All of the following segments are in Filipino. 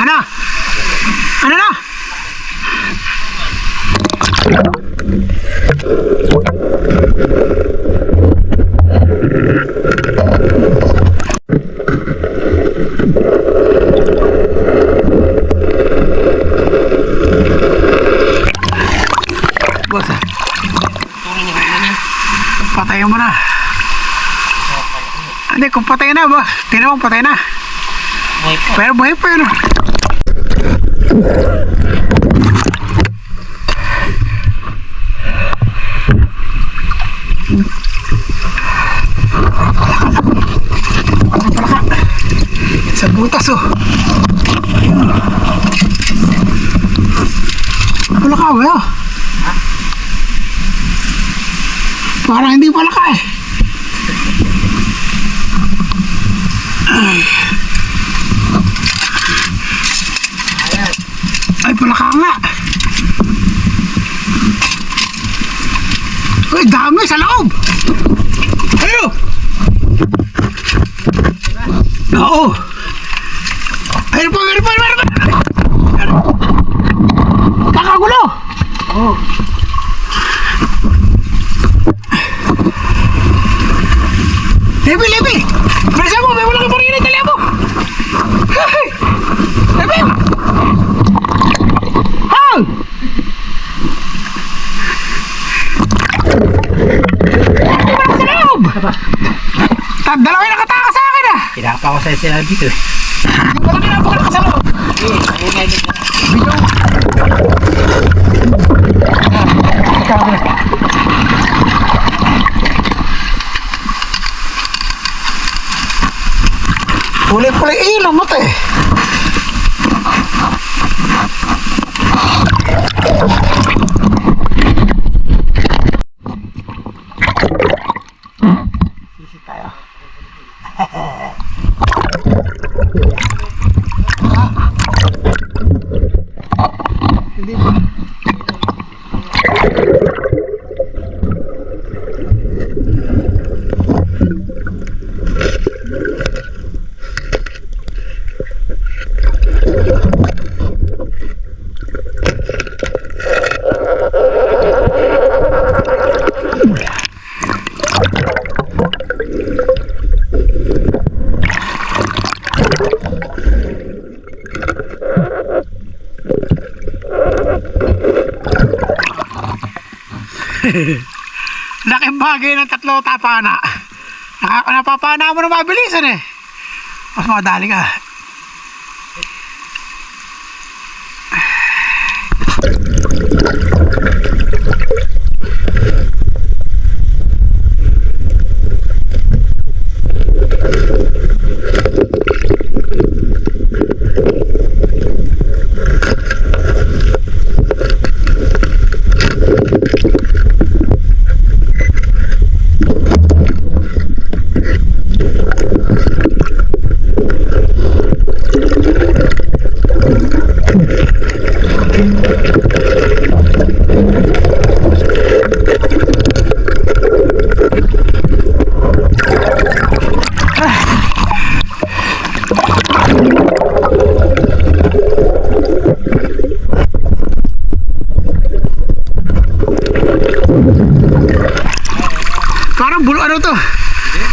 Ano? Ano na? Boss, ah. patayin mo na. Hindi, kung patay na? Tinan mo, patay na. Buhay. Pero buhay pa yun. Sa butas oh. Wala ka ba yun? Parang hindi pala ka eh. Sa loob. Ayo. Oo. Ayun pa, meron pa, meron pa. Kakagulo. Oo. Lebi, lebi. Presa mo, may wala ka pa rin yung mo. Hey! Lebi! Hang! Sa loob! Ta- Dalawa yung nakataka sa akin ah! Sa sila dito. eh. Yung pala kinapakala ka sa loob! Eh, ayun nga dito. Huli pala yung ilaw mo! Sisi tayo. Hindi ba? Laking bagay ng tatlo tapana. Nakaka napapana mo na mabilisan eh. Mas madali ka. ano to? Hindi.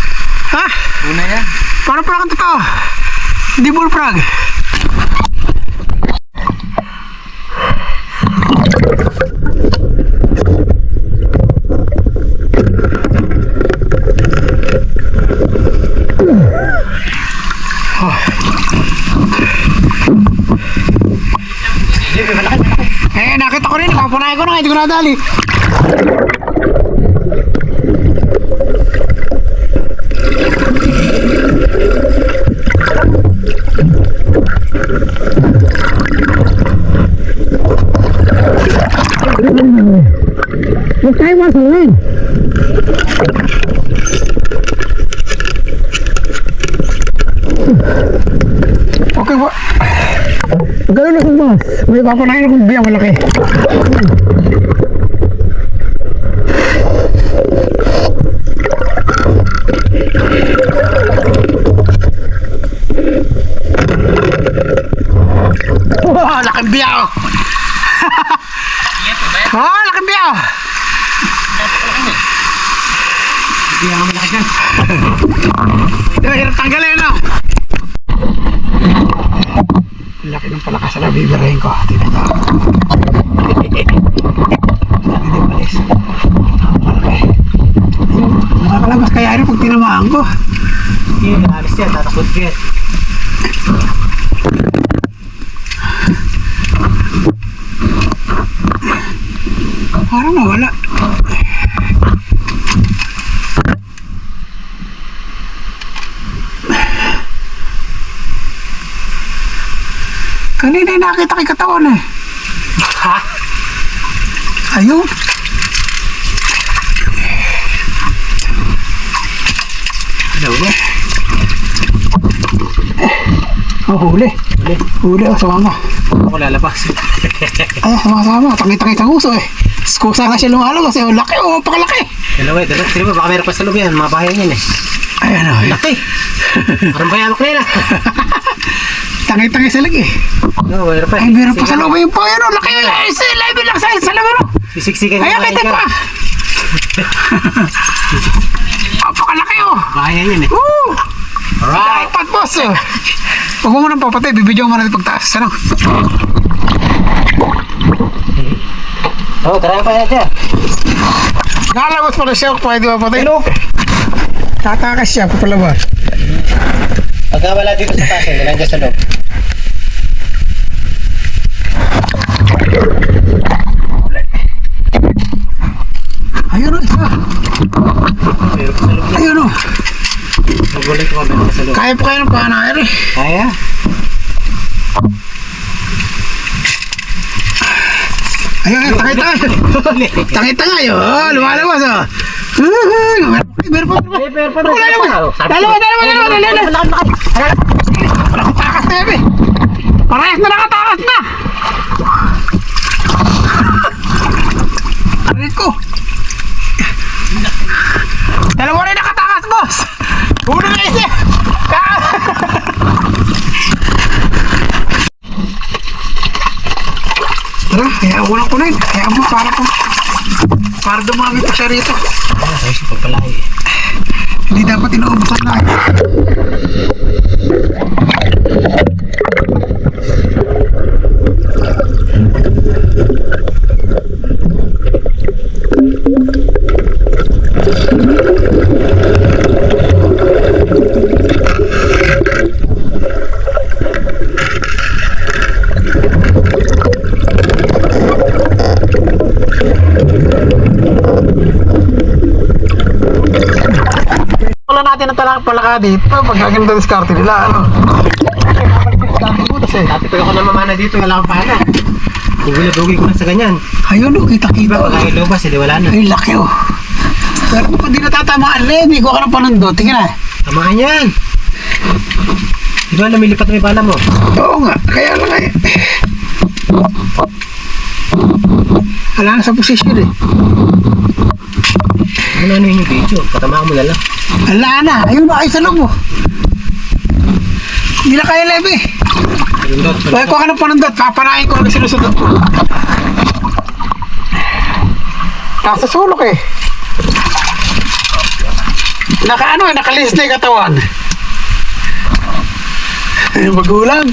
Ha? Una yan. Parang prank to to. Hindi bull. Eh, nakita ko rin, kapunay ko na, hindi ko nadali. Huwag tayo masalan. Okay po. Ganun ako boss. May papanahin akong biyang malaki. Wow, laking biyaw! Oh, laking biyaw! Hindi nga malaki dyan. Ito, hirap tanggalin, no? Laki ng palakas na bibirahin ko. Tingnan ko. Sabi din palis. Malaki. Ayun, Nakakalabas kaya rin pag tinamaan ko. Hindi, alis yan. Tatakot ko yan. Parang nawala. Kanina yung nakita kay katawan eh. Ha? Ayun. Ano ba? Oh, huli. Huli. Huli, oh, sumama. Ako lalabas. Ay, sama-sama. Tangi-tangi sa uso eh. Skusa nga siya lumalabas eh. Oh, laki, oh, pakalaki. Dalawa, dalawa. Ba? Baka meron pa sa loob yan. Mga bahay yan eh. Ayan, oh. Laki. Parang bayamak na yun ah. Tangi-tangi sa lagi. No, meron pa. Ay, meron pa sa loob yung yun, oh. Laki, sa level lang sa, sa level, oh. Sisiksikan Ay, kita pa. Oh, pakalaki, oh. Bahay yan yun eh. Woo! Alright. Dapat, boss, oh. Huwag mo munang papatay, bibidyo mo natin pagtaas. Ano? Oh, tara pa yan dyan. Nakalabas pa na siya, pwede ba patay? Tatakas siya, papalabas. Pagka wala dito sa taas, hindi lang dyan sa loob. Ayun, oh, isa. Meron pa sa loob yan. Ayun, oh. Magulit ko, pa sa loob. Kaya pa kayo ng panaher, eh. Kaya? Ayun, tangi-tangi. Huli. Tangi-tangi, oh. Lumalabas, oh. Uhuy, meron pa, meron pa. Wala naman. Dalawa, dalawa, dalawa, dalawa, dalawa. Eh. Parehas na nakatakas na. Arit ko. Dalawa rin nakatakas, boss. Ulo na isa. Ka- Kaya ko lang kunin. Kaya mo, para po. Para dumami pa siya rito. Ah, sa isip pagpalaki. Hindi dapat inuubusan na. Palaka dito pag gaganda diskarte nila. Ano? Dati pag ako namamana dito, wala akong pala. Bugil-bugil ko na sa ganyan. Ayun o, kita-kita. Diba, ay lobas, hindi wala na. Ay, laki o. Pero kung di natatamaan rin, hindi ko ka ng panundot. Tingnan na. Tamaan yan. Di ba lumilipat yung pala mo? Oo nga, kaya lang eh. Wala na sa posisyon eh. Ano ano yung video? Patamaan mo na lang. Wala na, ayun na, ay sa loob mo. Hindi na kaya lebe. Pindot. Kaya ko ka ng panundot, papanain ko ang sinusunod mo. Nasa sulok eh. Naka ano eh, nakalis na yung katawan. Ay, magulang.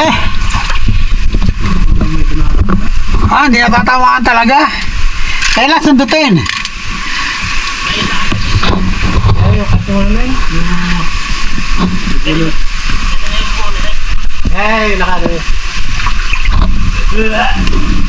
Eh? Ah, hindi natatamaan talaga. Kailan sundutin? Ayaw, kasi Ito na yun.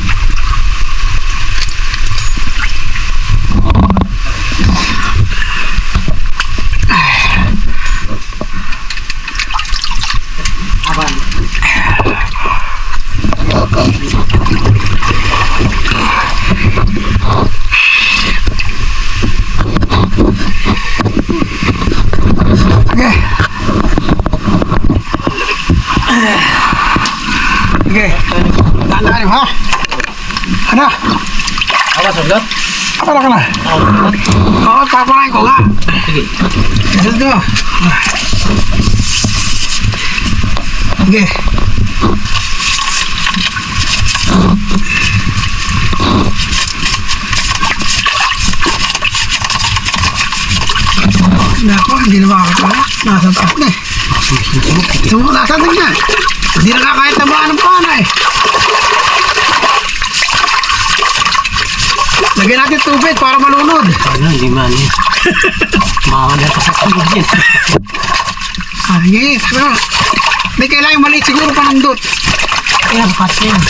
Okay. Tandaan ha. Ano? Apa sagot? Apa na ka na? Oo, papalain ko nga. Sige. Let's go. Okay. Nako, hindi na makakatawa. Nasa taas na eh. Sumo, nasa taas na. Hindi na nga kahit tabaan pana eh. Lagyan natin tubig para malunod. Ano, hindi man eh. Mawala pa sa tulog yan. Ah, yes, ano? May kailangan maliit siguro pa ng dot. Kaya bukas yan.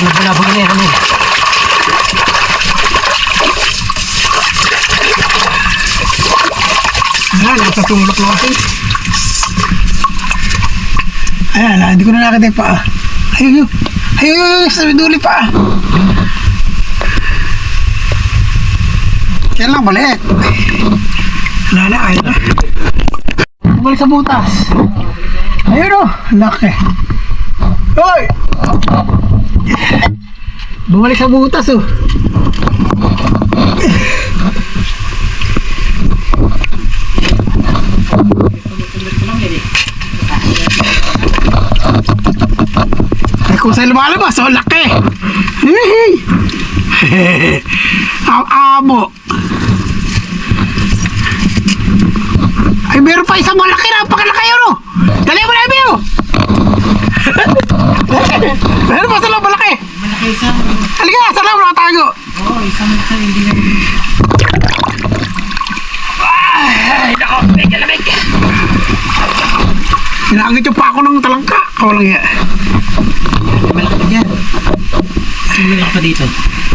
Ano ba labang niya kami? Ayan, nasa tumulok na kasi. Ayan, ah, hindi ko na nakita yung paa. Ayun yun. Ayun yun, yun, sa duli pa. Kaya lang, balik. Wala na, ayun na. Bumalik sa butas. Ayun o, laki. Hoy! Bumalik sa butas oh. Sa'yo lumalabas, oh, laki! Ang amo! Ay, meron pa isang malaki na, pakalaki yun, oh! Dali mo na, Ebeo! meron pa sila malaki! Malaki isang. Halika, saan lang nakatago? Oo, oh, isang malaki hindi na. Ay, nako, medyo lamig. Inaangit yung pa ako ng talangka. Kawalang yan. Malaki pa dyan. Tumulak pa dito.